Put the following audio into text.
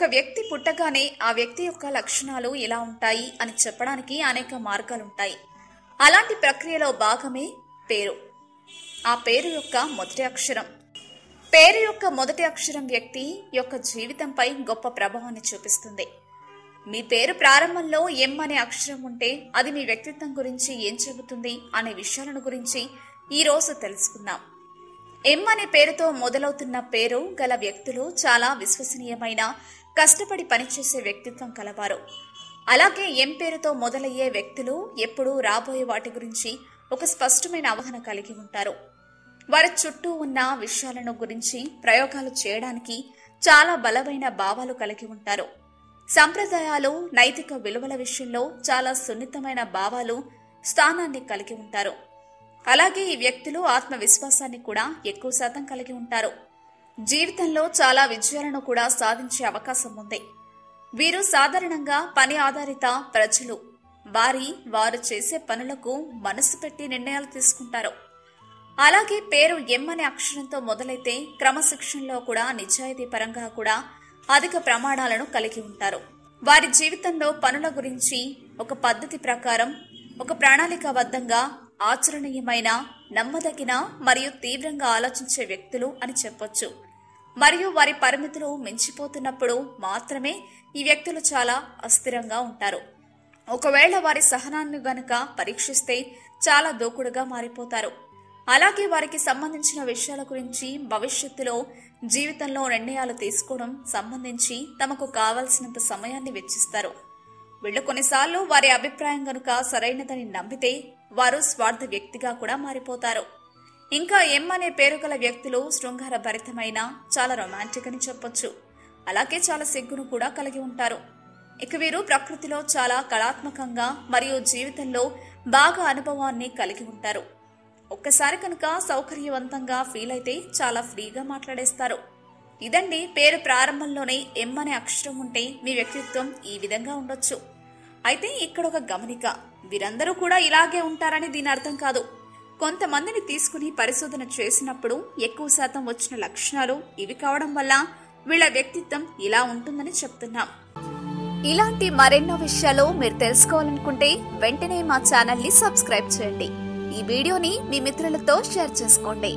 ఒక వ్యక్తి పుట్టగానే ఆ వ్యక్తి యొక్క లక్షణాలు ఇలా ఉంటాయి అని చెప్పడానికి అనేక మార్గాలుంటాయి. అలాంటి ప్రక్రియలో భాగమే పేరు. ఆ పేరు యొక్క మొదటి అక్షరం. పేరు యొక్క మొదటి అక్షరం వ్యక్తి యొక్క జీవితంపై గొప్ప ప్రభావాన్ని చూపిస్తుంది. మీ పేరు ప్రారంభంలో ఎం అనే అక్షరం ఉంటే అది మీ వ్యక్తిత్వం గురించి ఏం చెబుతుంది అనే విషయాలను గురించి ఈ రోజు తెలుసుకుందాం. ఎం అనే పేరుతో మొదలవుతున్న పేరు గల వ్యక్తులు చాలా విశ్వసనీయమైన కష్టపడి పనిచేసే వ్యక్తిత్వం కలవారు. అలాగే ఎం పేరుతో మొదలయ్యే వ్యక్తులు ఎప్పుడూ రాబోయే వాటి గురించి ఒక స్పష్టమైన అవగాహన కలిగి ఉంటారు. వారి చుట్టూ ఉన్న విషయాలను గురించి ప్రయోగాలు చేయడానికి చాలా బలమైన భావాలు కలిగి ఉంటారు. సంప్రదాయాలు నైతిక విలువల విషయంలో చాలా సున్నితమైన భావాలు స్థానాన్ని కలిగి ఉంటారు. అలాగే ఈ వ్యక్తులు ఆత్మవిశ్వాసాన్ని కూడా ఎక్కువ శాతం కలిగి ఉంటారు. జీవితంలో చాలా విజయాలను కూడా సాధించే అవకాశం ఉంది. వీరు సాధారణంగా పని ఆధారిత ప్రజలు. వారి వారు చేసే పనులకు మనసు పెట్టి నిర్ణయాలు తీసుకుంటారు. అలాగే పేరు ఎం అనే అక్షరంతో మొదలైతే క్రమశిక్షణలో కూడా నిజాయితీ పరంగా కూడా అధిక ప్రమాణాలను కలిగి ఉంటారు. వారి జీవితంలో పనుల గురించి ఒక పద్ధతి ప్రకారం ఒక ప్రణాళికాబద్ధంగా ఆచరణీయమైన నమ్మదగిన మరియు తీవ్రంగా ఆలోచించే వ్యక్తులు అని చెప్పొచ్చు. మరియు వారి పరిమితులు మించిపోతున్నప్పుడు మాత్రమే ఈ వ్యక్తులు చాలా అస్థిరంగా ఉంటారు. ఒకవేళ వారి సహనాన్ని గనుక పరీక్షిస్తే చాలా దూకుడుగా మారిపోతారు. అలాగే వారికి సంబంధించిన విషయాల గురించి భవిష్యత్తులో జీవితంలో నిర్ణయాలు తీసుకోవడం సంబంధించి తమకు కావలసినంత సమయాన్ని వెచ్చిస్తారు. వీళ్ళు కొన్నిసార్లు వారి అభిప్రాయం గనుక సరైనదని నమ్మితే వారు స్వార్థ వ్యక్తిగా కూడా మారిపోతారు. ఇంకా ఎం అనే పేరు గల వ్యక్తులు శృంగార భరితమైన చాలా రొమాంటిక్ అని చెప్పొచ్చు. అలాగే చాలా సిగ్గును కూడా కలిగి ఉంటారు. ఇక వీరు ప్రకృతిలో చాలా కళాత్మకంగా మరియు జీవితంలో బాగా అనుభవాన్ని కలిగి ఉంటారు. ఒక్కసారి కనుక సౌకర్యవంతంగా ఫీల్ అయితే చాలా ఫ్రీగా మాట్లాడేస్తారు. ఇదండి పేరు ప్రారంభంలోనే ఎం అనే అక్షరం ఉంటే మీ వ్యక్తిత్వం ఈ విధంగా ఉండొచ్చు. అయితే ఇక్కడ ఒక గమనిక. వీరందరూ కూడా ఇలాగే ఉంటారని దీని అర్థం కాదు. కొంతమందిని తీసుకుని పరిశోధన చేసినప్పుడు ఎక్కువ శాతం వచ్చిన లక్షణాలు ఇవి కావడం వల్ల వీళ్ళ వ్యక్తిత్వం ఇలా ఉంటుందని చెప్తున్నాం. ఇలాంటి మరెన్నో విషయాలు మీరు తెలుసుకోవాలనుకుంటే వెంటనే మా ఛానల్ని సబ్స్క్రైబ్ చేయండి. ఈ వీడియోని మీ మిత్రులతో షేర్ చేసుకోండి.